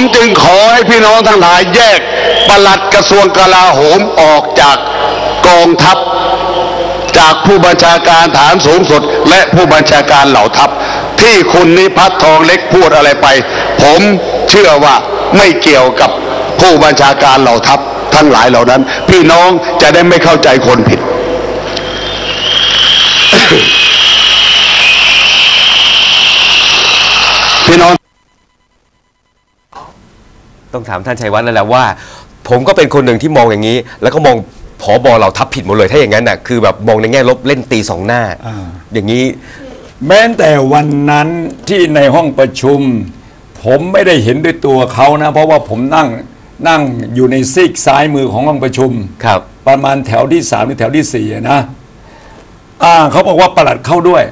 ผมจึงขอให้พี่น้องทั้งหลายแยกปลัดกระทรวงกลาโหมออกจากกองทัพ จากผู้บัญชาการฐานสูงสุด และผู้บัญชาการเหล่าทัพ ที่คุณนิพัฒน์ทองเล็กพูดอะไรไป ผมเชื่อว่าไม่เกี่ยวกับผู้บัญชาการเหล่าทัพทั้งหลายเหล่านั้น พี่น้องจะได้ไม่เข้าใจคนผิด พี่น้อง ต้องถามท่านชัยวัฒน์แล้วแหละว่า ผมก็เป็นคนหนึ่งที่มองอย่างนี้ แล้วก็มองผอบอเราทับผิดหมดเลยถ้าอย่างนั้นน่ะคือแบบมองในแง่ลบเล่นตีสองหน้า อ่า อย่างนี้ แม้แต่วันนั้นที่ในห้องประชุม ผมไม่ได้เห็นด้วยตัวเขานะ เพราะว่าผมนั่งนั่งอยู่ในซีกซ้ายมือของห้องประชุมครับ ประมาณแถวที่สามหรือแถวที่สี่อะนะอ่าเขาบอกว่าประหลัดเข้าด้วย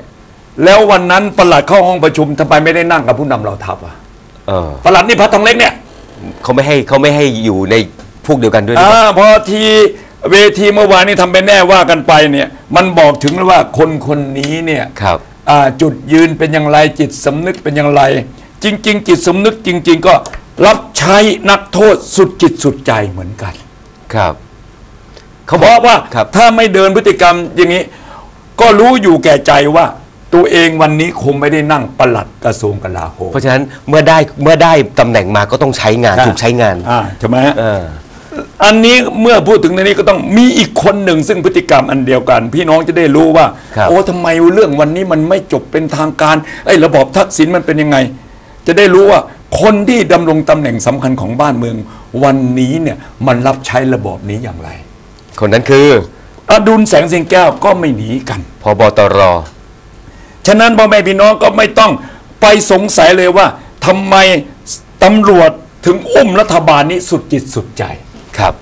แล้ววันนั้นประหลัดเข้าห้องประชุมทำไมไม่ได้นั่งกับผู้นำเราทัพอะเออประหลัดนี่พัฒทองเล็กเนี่ย เขาไม่ให้เขาไม่ให้อยู่ในพวกเดียวกันด้วยหรือเปอ่าล่าพอทีเวทีเมื่อวานนี้ทำไปแน่ว่ากันไปเนี่ย มันบอกถึงแล้วว่าคนคนนี้เนี่ยครับอ่าจุดยืนเป็นอย่างไรจิตสำนึกเป็นอย่างไร จริง ๆ จิตสำนึกจริง ๆ ก็รับใช้นักโทษสุดจิตสุดใจเหมือนกัน ครับ เขาเพบอกราะว่าครับ ถ้าไม่เดินพฤติกรรมอย่างนี้ ก็รู้อยู่แก่ใจว่า ตัวเองวันนี้คงไม่ได้นั่งปลัดกระทรวงกลาโหม เพราะฉะนั้นเมื่อได้เมื่อได้ตำแหน่งมาก็ต้องใช้งานถูกใช้งานอ่าใช่ไหมฮะ เออ อันนี้เมื่อพูดถึงในนี้ก็ต้องมีอีกคนหนึ่งซึ่งพฤติกรรมอันเดียวกัน พี่น้องจะได้รู้ว่า ครับโอ้ทำไมเรื่องวันนี้มันไม่จบเป็นทางการไอ้ระบอบทักษิณมันเป็นยังไง จะได้รู้ว่าคนที่ดำรงตำแหน่งสำคัญของบ้านเมือง วันนี้เนี่ยมันรับใช้ระบอบนี้อย่างไร คนนั้นคืออดุลแสงสิงแก้วก็ไม่หนีกันพบตร ฉะนั้นพ่อแม่พี่น้องก็ไม่ต้องไปสงสัยเลยว่าทำไมตำรวจถึงอุ้มรัฐบาลนี้สุดจิตสุดใจครับ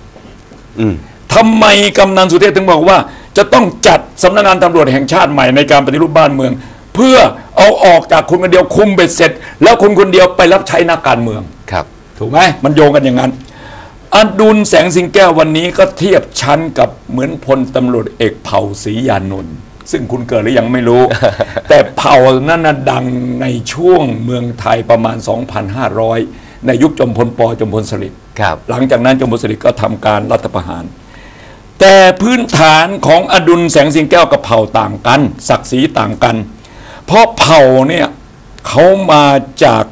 อืมทำไมกำนันสุเทพถึงบอกว่า จะต้องจัดสำนักงานตำรวจแห่งชาติใหม่ในการปฏิรูปบ้านเมือง เพื่อเอาออกจากคนคนเดียวคุมเบ็ดเสร็จ แล้วคนคนเดียวไปรับใช้นักการเมือง ครับ ถูกไหมมันโยงกันอย่างนั้นอดุลแสงสิงแก้ววันนี้ก็เทียบชั้นกับเหมือนพลตำรวจเอกเผ่าศรียานนท์ ซึ่งคุณเกิดหรือยังไม่รู้ แต่เผ่านั้นนะดังในช่วงเมืองไทยประมาณ 2,500 ในยุคจอมพลปจอมพลสฤษดิ์ครับหลังจากนั้นจอมพลสฤษดิ์ก็ทำการรัฐประหาร แต่พื้นฐานของอดุลแสงสิงแก้วกับเผ่าต่างกัน ศักดิ์ศรีต่างกัน เพราะเผ่าเนี่ยเขามาจาก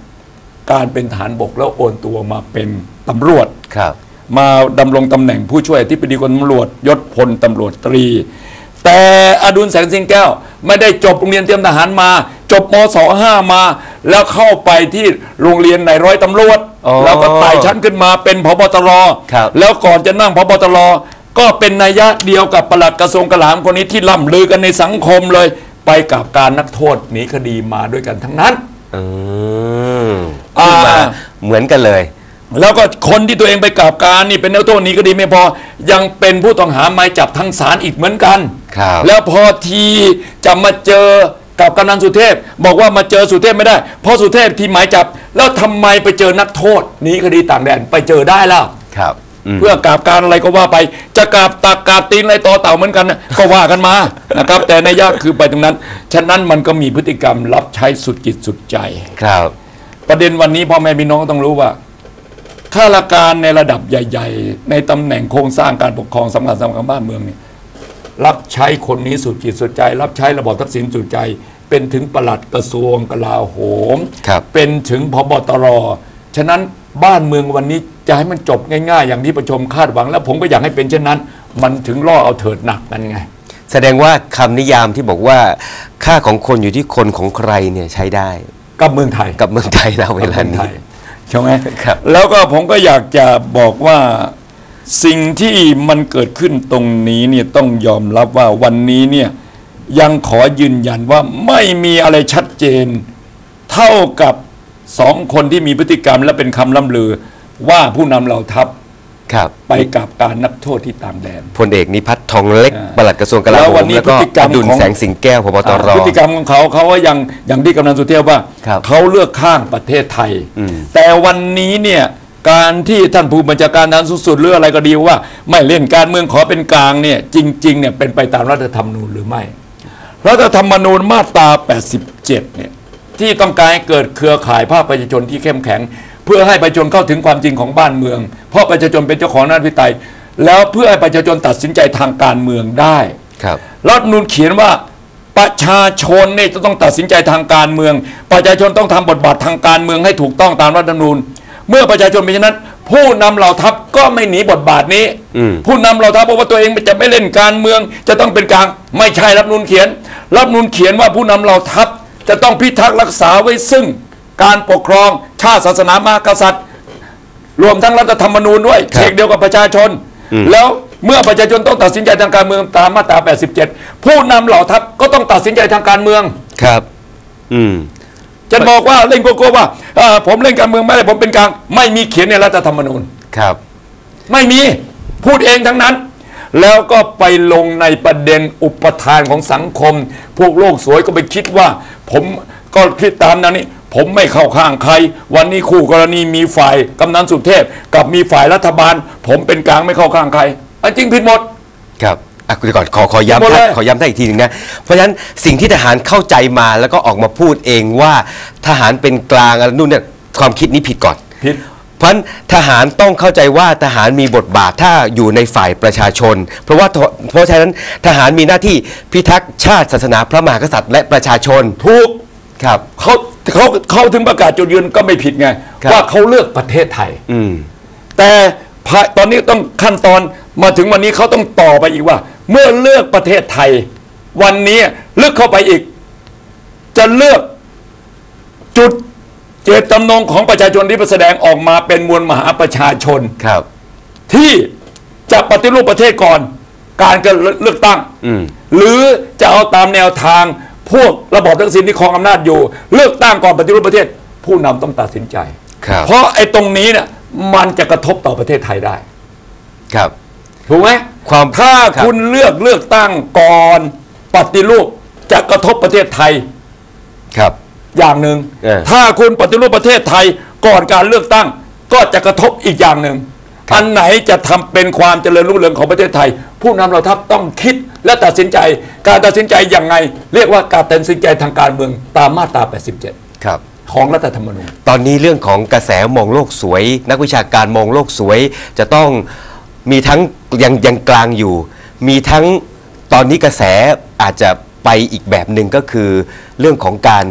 การเป็นฐานบกแล้วโอนตัวมาเป็นตำรวจครับ มาดำรงตำแหน่งผู้ช่วยอธิบดีกรมตำรวจยศพลตำรวจตรี แต่อดุลแสงสิงแก้ว ไม่ได้จบโรงเรียนเตรียมทหารมา จบมศห้ามา แล้วเข้าไปที่โรงเรียนในร้อยตำรวจอ๋อแล้วก็ไต่ชั้นขึ้นมาเป็นพบตรครับ แล้วก่อนจะนั่งพบตรก็เป็นนัยยะเดียวกับปลัดกระทรวงกลาโหมคนนี้ที่ล่ำลือกันในสังคมเลย ไปกับการนักโทษหนีคดีมาด้วยกันทั้งนั้น อืมอ่าที่มาเหมือนกันเลย แล้วก็คนที่ตัวเองไปกราบการนี่เป็นนักโทษหนี้ก็ดีไม่พอ ยังเป็นผู้ต้องหาหมายจับทั้งศาลอีกเหมือนกัน ครับแล้วพอทีจะมาเจอกับกำนันสุเทพ บอกว่ามาเจอสุเทพไม่ได้ เพราะสุเทพที่หมายจับ แล้วทำไมไปเจอนักโทษหนีคดีต่างแดนไปเจอได้แล้วครับอืมเพื่อกราบการอะไรก็ว่าไป จะกราบตักกราบตีนอะไรต่อเต่าเหมือนกันนะ ก็ว่ากันมา นะครับ แต่ในยยะคือไปตรงนั้น ฉะนั้นมันก็มีพฤติกรรมรับใช้สุดจิตสุดใจ ครับ ประเด็นวันนี้พ่อแม่พี่น้องต้องรู้ว่าข้าราชการในระดับใหญ่ ๆ ในตำแหน่งโครงสร้างการปกครองสำคัญสำคัญบ้านเมืองเนี่ย รับใช้คนนี้สุดจิตสุดใจ รับใช้ระบอบทักษิณสุดใจ เป็นถึงปลัดกระทรวงกลาโหม ครับเป็นถึงพบตรฉะนั้นบ้านเมืองวันนี้จะให้มันจบง่ายๆ อย่างที่ประชมคาดหวัง แล้วผมก็อยากให้เป็นเช่นนั้น มันถึงล่อเอาเถิดหนักนั่นไง แสดงว่าคำนิยามที่บอกว่า ค่าของคนอยู่ที่คนของใครเนี่ยใช้ได้กับเมืองไทย กับเมืองไทยนะเวลาคนไทนี้ยใช่ไหมครับ แล้วก็ผมก็อยากจะบอกว่า สิ่งที่มันเกิดขึ้นตรงนี้เนี่ยต้องยอมรับว่าวันนี้เนี่ยยังขอยืนยันว่าไม่มีอะไรชัดเจน เท่ากับสองคนที่มีพฤติกรรมและเป็นคำล่ำลือว่าผู้นำเหล่าทัพครับไปกับการนักโทษที่ต่างแดนพลเอกนิพัฒน์ทองเล็กอ่าปลัดกระทรวงกลาแล้โหววันมนี้แล้วก็พฤติกรรอมดุลของแสงสิงแก้วพบตรพฤติกรรมของเขาเขาว่ายังอย่างที่กำนันสุเทพว่าครับเขาเลือกข้างประเทศไทยอืมแต่วันนี้เนี่ย การที่ท่านผู้บัญชาการทหารสูงสุดหรืออะไรก็ดีว่า ไม่เล่นการเมืองขอเป็นกลางเนี่ยจริงๆเนี่ยเป็นไปตามรัฐธรรมนูญหรือไม่รัฐธรรมนูญมาตรา 87 เนี่ยที่ต้องการให้เกิดเครือข่ายภาคประชาชนที่เข้มแข็ง เพื่อให้ประชาชนเข้าถึงความจริงของบ้านเมือง เพราะประชาชนเป็นเจ้าของอำนาจพิไตยแล้วเพื่อให้ประชาชนตัดสินใจทางการเมืองได้ครับรัฐธรรมนูนเขียนว่าประชาชนเนี่ยจะต้องตัดสินใจทางการเมือง ประชาชนต้องทำบทบาททางการเมืองให้ถูกต้องตามรัฐธรรมนูญ เมื่อประชาชนเป็นเช่นนั้น ผู้นำเหล่าทัพก็ไม่หนีบทบาทนี้ อืม ผู้นำเหล่าทัพบอกว่าตัวเองจะไม่เล่นการเมือง จะต้องเป็นกลางไม่ใช่รัฐธรรมนูนเขียน รัฐธรรมนูนเขียนว่าผู้นำเหล่าทัพจะต้องพิทักษ์รักษาไว้ซึ่ง การปกครองชาติศาสนามหากษัตริย์ รวมทั้งรัฐธรรมนูญด้วยครับเชกเดียวกับประชาชน แล้วเมื่อประชาชนต้องตัดสินใจทางการเมืองตามมาตรา 87 ผู้นำเหล่าทัพก็ต้องตัดสินใจทางการเมือง ครับ อืม จะบอกว่าเล่นโกโก้ว่าเอ่อผมเล่นการเมืองไม่ได้ผมเป็นกลาง ไม่มีเขียนในรัฐธรรมนูญครับ ไม่มีพูดเองทั้งนั้น แล้วก็ไปลงในประเด็นอุปทานของสังคม พวกโลกสวยก็ไปคิดว่า ผมก็คิดตามนั้นนี่ผมไม่เข้าข้างใคร วันนี้คู่กรณีมีฝ่ายกำนันสุเทพ กับมีฝ่ายรัฐบาล ผมเป็นกลางไม่เข้าข้างใครอันจริงผิดหมดครับ อะคุณก่อนขอขอหมดย้ำเลท่านยขอย้ำท่านอีกทีหนึ่งนะ เพราะฉะนั้นสิ่งที่ทหารเข้าใจมาแล้วก็ออกมาพูดเองว่าทหารเป็นกลางอะไรนู่นเนี่ยความคิดนี้ผิดก่อนผิดเพราะฉะนั้นทหารต้องเข้าใจว่าทหารมีบทบาทถ้าอยู่ในฝ่ายประชาชน เพราะว่าทเพราะฉะนั้นทหารมีหน้าที่พิทักษ์ชาติศาสนาพระมหากษัตริย์และประชาชนถูก ครับ เขาเขาเขาถึงประกาศจุดยืนก็ไม่ผิดไง ครับ ว่าเขาเลือกประเทศไทย อืม แต่ภายตอนนี้ต้องขั้นตอนมาถึงวันนี้เขาต้องต่อไปอีกว่า เมื่อเลือกประเทศไทย วันนี้เลือกเข้าไปอีก จะเลือกจุดเจตจำนงของประชาชนที่แสดงออกมาเป็นมวลมหาประชาชนครับ ที่จะปฏิรูปประเทศก่อน การจะเลือกตั้งอืมหรือจะเอาตามแนวทางพวกระบอบทักษิณที่ครองอำนาจอยู่ เลือกตั้งก่อนปฏิรูปประเทศ ผู้นำต้องตัดสินใจครับเพราะไอ้ตรงนี้เนี่ยมันจะกระทบต่อประเทศไทยได้ ครับ ถูกไหม ความถ้าครับคุณเลือกเลือกตั้งก่อนปฏิรูปจะกระทบประเทศไทยครับ อย่างหนึ่งเออถ้าคุณปฏิรูปประเทศไทยก่อนการเลือกตั้ง ก็จะกระทบอีกอย่างหนึ่งอันไหนจะทำเป็นความเจริญรุ่งเรืองของประเทศไทย ผู้นำเราทัพต้องคิดและตัดสินใจ การตัดสินใจอย่างไง เรียกว่าการตัดสินใจทางการเมืองตามมาตรา 87 ครับ ของรัฐธรรมนูญ ตอนนี้เรื่องของกระแสมองโลกสวย นักวิชาการมองโลกสวย จะต้อง มีทั้งยังยังกลางอยู่ มีทั้งตอนนี้กระแสอาจจะไปอีกแบบหนึ่งก็คือเรื่องของการ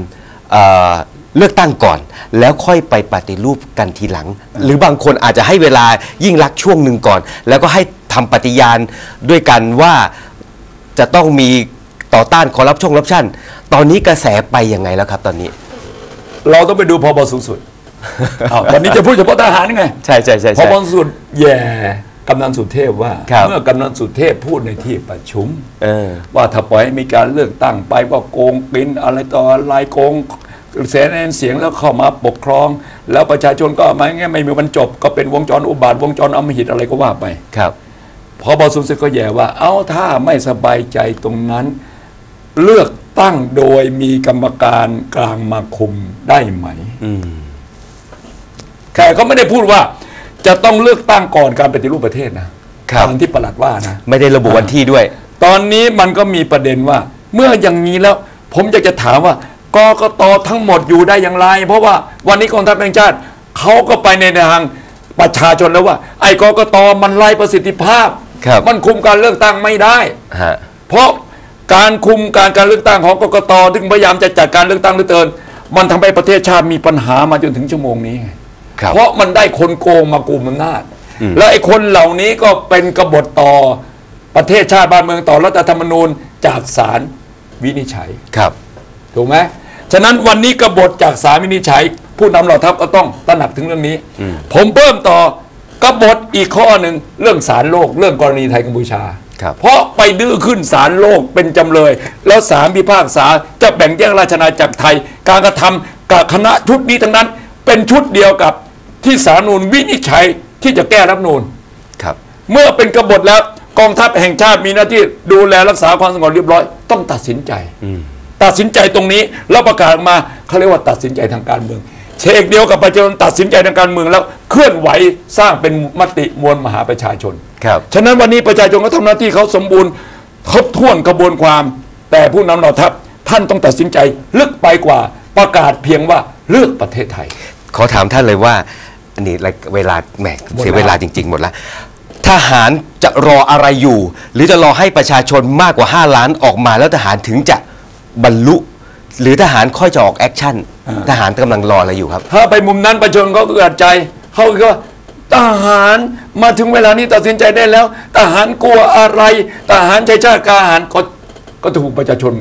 เอ่อเลือกตั้งก่อน แล้วค่อยไปปฏิรูปกันทีหลัง หรือบางคนอาจจะให้เวลายิ่งรักษณ์ช่วงหนึ่งก่อน แล้วก็ให้ทำปฏิญาณด้วยกันว่าจะต้องมีต่อต้านคอร์รัปชันคอร์รัปชันตอนนี้กระแสไปยังไงแล้วครับตอนนี้ เราต้องไปดูพบสูงสุด อ้าววันนี้จะพูดเฉพาะทหารไงใช่ใช่ใช่พใช่ บสุดแย่ กำนันสุเทพว่าครับเมื่อกำนันสุเทพพูดในที่ประชุมเออว่าถ้าปล่อยให้มีการเลือกตั้งไปว่าโกงกินอะไรต่ออะไรโกงเสียเสียงแล้วเข้ามาปกครอง แล้วประชาชนก็ไม่งั้นไม่มีวันจบ ก็เป็นวงจรอุบาทวงจรอำมหิตอะไรก็ว่าไปครับ พอบอสุนทรก็แย่ว่า เอาถ้าไม่สบายใจตรงนั้น เลือกตั้งโดยมีกรรมการกลางมาคุมได้ไหม อืม แต่เขาไม่ได้พูดว่า จะต้องเลือกตั้งก่อนการปฏิรูปประเทศนะครับ ตามที่ประหลัดว่านะ ไม่ได้ระบุวันที่ด้วย ตอนนี้มันก็มีประเด็นว่า เมื่ออย่างนี้แล้ว ผมอยากจะถามว่ากกตทั้งหมดอยู่ได้อย่างไร เพราะว่าวันนี้กองทัพแห่งชาติเขาก็ไปในทางประชาชนแล้วว่า ไอ้กกตมันไร้ประสิทธิภาพ ครับ มันคุมการเลือกตั้งไม่ได้ ฮะ เพราะการคุมการการเลือกตั้งของกกตถึงพยายามจะจัดการเลือกตั้งเหลือเกิน มันทำให้ประเทศชาติมีปัญหามาจนถึงชั่วโมงนี้ไงครับ เพราะมันได้คนโกงมากุมอำนาจอืมและไอ้คนเหล่านี้ก็เป็นกบฏต่อประเทศชาติบ้านเมืองต่อรัฐธรรมนูญจากศาลวินิจฉัยครับถูกไหมฉะนั้นวันนี้กบฏจากศาลวินิจฉัย ผู้นำเหล่าทัพก็ต้องตระหนักถึงเรื่องนี้ ผมเพิ่มต่อกบฏอีกข้อหนึ่งเรื่องศาลโลก เรื่องกรณีไทยกัมพูชาครับเพราะไปดื้อขึ้นศาลโลกเป็นจำเลย แล้วศาลพิพากษาจะแบ่งแยกราชอาณาจักรไทย การกระทำกับคณะชุดนี้ทั้งนั้น เป็นชุดเดียวกับ ที่สาลรฐธรรมนูนวินิจฉัยที่จะแก้รัฐธรรมนูนครับ เมื่อเป็นกบฏแล้วกองทัพแห่งชาติมีหน้าที่ดูแลรักษาความสงบเรียบร้อย ต้องตัดสินใจตัดสินใจตรงนี้แล้วประกาศออกมาเขาเรียกว่าตัดสินใจทางการเมืองเชกเดียวกับประชาชนตัดสินใจทางการเมืองแล้วเคลื่อนไหวสร้างเป็นมติมวลมหาประชาชน ครับ ฉะนั้นวันนี้ประชาชนก็ทำหน้าที่เขาสมบูรณ์ครบถ้วนกระบวนความ แต่ผู้นำเหล่าทัพท่านต้องตัดสินใจลึกไปกว่าประกาศเพียงว่าเลือกประเทศไทย ขอถามท่านเลยว่า อันนี้เวลาแหมเสียเวลาจริง ๆ หมดแล้วทหารจะรออะไรอยู่ หรือจะรอให้ประชาชนมากกว่า 5 ล้านออกมาแล้วทหารถึงจะบรรลุ หรือทหารค่อยจะออกแอคชั่นทหารกำลังรออะไรอยู่ครับถ้าไปมุมนั้นประชาชนเขาก็อัดใจเขาก็ว่าทหารมาถึงเวลานี้ตัดสินใจได้แล้ว ทหารกลัวอะไรทหารใช้ชาติกล้าหารก็ก็ถูกประชาชน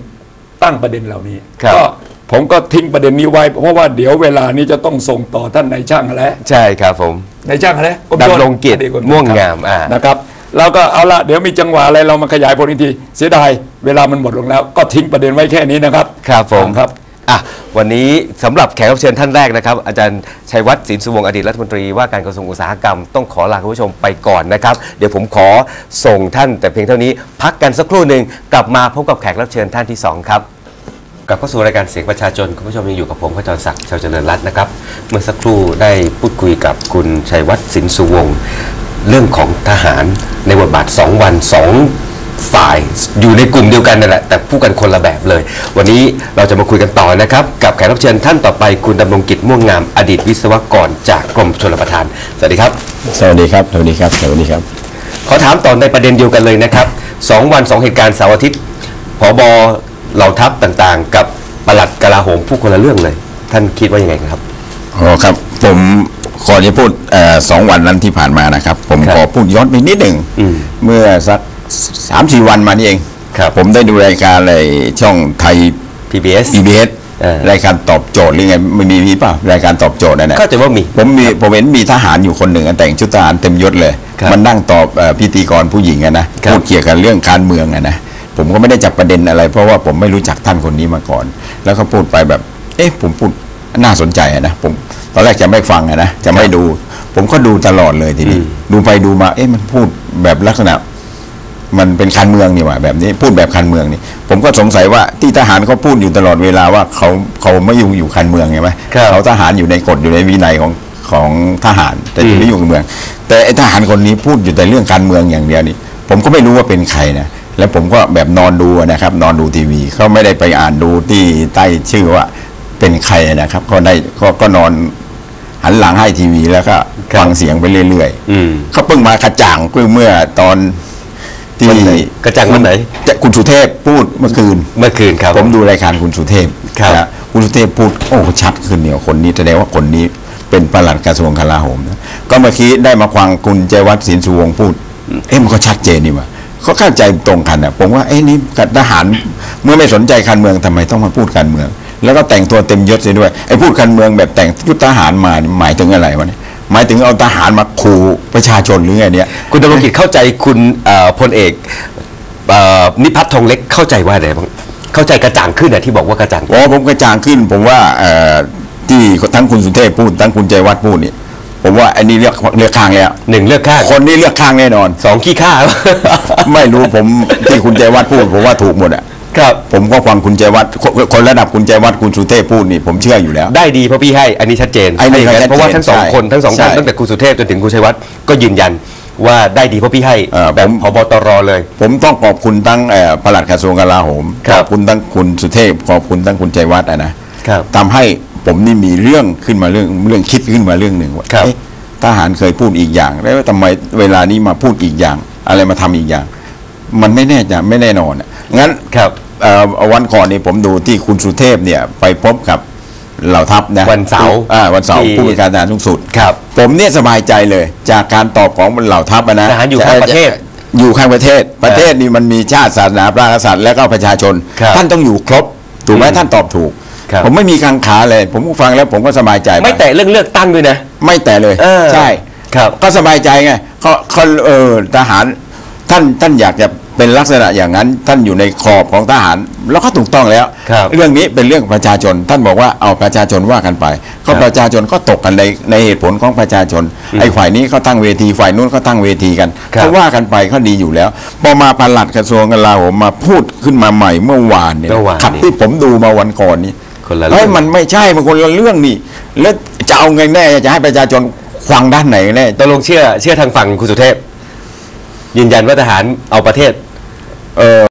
ตั้งประเด็นเหล่านี้ครับก็ ผมก็ทิ้งประเด็นนี้ไว้ เพราะว่าเดี๋ยวเวลานี้จะต้องส่งต่อท่านนายช่างอะไรใช่ครับผมนายช่างอะไรกมชดำรงเกียรติอดีตกชม่วงงามอ่านะครับเราก็เอาละเดี๋ยวมีจังหวะอะไรเรามาขยายผลอีกทีเสียดายเวลามันหมดลงแล้ว ก็ทิ้งประเด็นไว้แค่นี้นะครับครับผมครับอะวันนี้สำหรับแขกรับเชิญท่านแรกนะครับ อาจารย์ชัยวัฒน์ศิลป์สุวงศ์อดีตรัฐมนตรีว่าการกระทรวงอุตสาหกรรมต้องขอลาคุณผู้ชมไปก่อนนะครับ เดี๋ยวผมขอส่งท่านแต่เพียงเท่านี้ พักกันสักครู่หนึ่งกลับมาพบกับแขกรับเชิญท่านที่สองครับ กลับเข้าสู่รายการเสียงประชาชนคุณผู้ชมยังอยู่กับผมขจรศักดิ์ชาวเจริญรัตน์นะครับ เมื่อสักครู่ได้พูดคุยกับคุณชัยวัฒน์ศิลป์สุวงศ์เรื่องของทหารในบทบาท 2 วัน 2 ฝ่ายอยู่ในกลุ่มเดียวกันนั่นแหละ แต่พูดกันคนละแบบเลย วันนี้เราจะมาคุยกันต่อนะครับ กับแขกรับเชิญท่านต่อไปคุณดำรงกิจม่วงงามอดีตวิศวกรจากกรมชลประทานสวัสดีครับสวัสดีครับสวัสดีครับสวัสดีครับ ขอถามต่อในประเด็นเดียวกันเลยนะครับสองวันสองเหตุการณ์เสาร์อาทิตย์ผบ เหล่าทัพต่างๆ กับปลัดกลาโหมผู้คนละเรื่องเลย ท่านคิดว่ายังไงครับอ๋อครับ ผมขอจะพูดเอ่อสองวันนั้นที่ผ่านมานะครับ ผมครับขอพูดย้อนไปนิดหนึ่งอืมเมื่อสักสามสี่วันมานี่เองครับผมได้ดูรายการอะไรช่องไทย PBS PBS เออรายการตอบโจทย์หรือไงไม่มีมีเปล่ารายการตอบโจทย์นั่นแหละเข้าใจว่ามีผมมีผมเห็นมีทหารอยู่คนหนึ่งอะแต่งชุดทหารเต็มยศเลยครับมันนั่งตอบเอ่อพิธีกรผู้หญิงอะนะครับพูดเกี่ยวกับเรื่องการเมืองอะนะ ผมก็ไม่ได้จับประเด็นอะไร เพราะว่าผมไม่รู้จักท่านคนนี้มาก่อน แล้วก็พูดไปแบบ เอ๊ะ ผมพูดน่าสนใจอะนะผมตอนแรกจะไม่ฟังอะนะจะไม่ดู ผมก็ดูตลอดเลยทีนี้อืมดูไปดูมา เอ๊ะมันพูดแบบลักษณะ มันเป็นการเมืองนี่หว่าแบบนี้พูดแบบการเมืองนี่ ผมก็สงสัยว่าที่ทหารเขาพูดอยู่ตลอดเวลาว่าเขาเขาไม่ยุ่งอยู่การเมืองใช่ไหมครับเขาทหารอยู่ในกฎอยู่ในวินัยของของทหารแต่อืมไม่ยุ่งกับเมือง แต่ไอ้ทหารคนนี้พูดอยู่แต่เรื่องการเมืองอย่างเดียวนี่ผมก็ไม่รู้ว่าเป็นใครนะ แล้วผมก็แบบนอนดูนะครับ นอนดูทีวีเขาไม่ได้ไปอ่านดูที่ใต้ชื่อว่าเป็นใครนะครับก็ได้ก็ก็นอนหันหลังให้ทีวีแล้วก็ครับฟังเสียงไปเรื่อยอืมๆเขาเพิ่งมากระจ่างเพิ่งเมื่อตอนที่วันไหนกระจ่างวันไหนจะคุณสุเทพพูดเมื่อคืน เมื่อคืนครับ ผมดูรายการคุณสุเทพครับนะคุณสุเทพพูดโอ้ชัดขึ้นเนี่ยคนนี้แสดงว่าคนนี้เป็นปลัดกระทรวงกลาโหมนะก็เมื่อกี้ได้มาฟังคุณเจวัฒน์ศิลป์สุวงศ์พูด เอ๊ะมันก็ชัดเจนนี่ว่า เขาเข้าใจตรงกันอะผมว่าเอ๊ะนี่กับทหารเมื่อไม่สนใจการเมืองทำไมต้องมาพูดการเมือง แล้วก็แต่งตัวเต็มยศเสียด้วยไอ้พูดการเมืองแบบแต่งชุดทหารมานี่หมายถึงอะไรวะเนี่ยหมายถึงเอาทหารมาขู่ประชาชนหรือไงเนี่ยคุณดำรงกิจเข้าใจคุณเอ่อพลเอกเอ่อนิพัฒน์ทองเล็กเข้าใจว่าอะไรบ้างเข้าใจกระจ่างขึ้นอะที่บอกว่ากระจ่างอ๋อผมกระจ่างขึ้น ผมว่าเอ่อที่ทั้งคุณสุเทพพูดทั้งคุณใจวัฒน์พูดนี่ ผมว่าอันนี้เลือกเลือกข้างแล้วหนึ่งเลือกข้างคนนี้เลือกข้างแน่นอน สองขี้ข้า ไม่รู้ผมที่คุณใจวัฒน์พูด ผมว่าถูกหมดอะครับผมก็ฟังคุณใจวัฒน์คนคนระดับคุณใจวัฒน์คุณสุเทพพูดนี่ผมเชื่ออยู่แล้ว ได้ดีเพราะพี่ให้อันนี้ชัดเจนไอ้นี่ก็ชัดเจนเพราะว่าทั้งสองใช่คนทั้งสองท่านใช่ตั้งแต่คุณสุเทพจนถึงคุณชัยวัฒน์ก็ยืนยันว่าได้ดีเพราะพี่ให้เอ่อแบบผมพบตรเลย ผมต้องขอบคุณทั้งเอ่อปลัดกระทรวงกลาโหมครัขบอบคุณทั้งคุณสุเทพขอบคุณทั้งคุณใจวัฒน์อะนะครับทำให้ ผมนี่มีเรื่องขึ้นมาเรื่องเรื่องคิดขึ้นมาเรื่องหนึ่งว่าครับ เอ๊ะทหารเคยพูดอีกอย่าง แล้วทำไมเวลานี้มาพูดอีกอย่าง อะไรมาทำอีกอย่าง มันไม่แน่ใจไม่แน่นอนอะงั้น ครับ เอ่อวันก่อนนี่ผมดูที่คุณสุเทพเนี่ยไปพบกับเหล่าทัพนะวันเสาร์อ่าวันเสาร์ที่ ผู้บัญชาการสูงสุด ครับ ผมเนี่ยสบายใจเลย จากการตอบของเหล่าทัพอะนะทหารอยู่ข้างประเทศอยู่ข้างประเทศ ประเทศนี่มันมีชาติศาสนาพระกษัตริย์และก็ประชาชน ครับท่านต้องอยู่ครบ ถูกไหมอืมท่านตอบถูก ครับผมไม่มีกังขาเลย ผมฟังแล้วผมก็สบายใจปไม่แต่เรื่องเลือกตั้งด้วยนะ ไม่แต่เลยเออใช่ครับ ก็สบายใจไงเขาเขาเออทหารท่านท่านอยากจะเป็นลักษณะอย่างนั้นท่านอยู่ในขอบของทหาร แล้วก็ถูกต้องแล้ว ครับเรื่องนี้เป็นเรื่องประชาชน ท่านบอกว่าเอาประชาชนว่ากันไป ก็ครับประชาชนก็ตกกันในในเหตุผลของประชาชน ไอ้ฝ่ายนี้เขาตั้งเวทีฝ่ายนู้นเขาตั้งเวทีกันครับ เขาว่ากันไปเขาดีอยู่แล้วพอมาปลัดกระทรวงกลาโหมมาพูดขึ้นมาใหม่เมื่อวานเนี่ยเมื่อวานครับนี้ที่ผมดูมาวันก่อนนี้ คนละเรื่เฮ้อยงมันไม่ใช่มันคนละเรื่องนี่ แล้วจะเอาไงแน่จะให้ประชาชนฟังด้านไหนแน่ตกลงเชื่อเชื่อทางฝั่งคุณสุเทพยืนยันว่าทหารเอาประเทศ เออ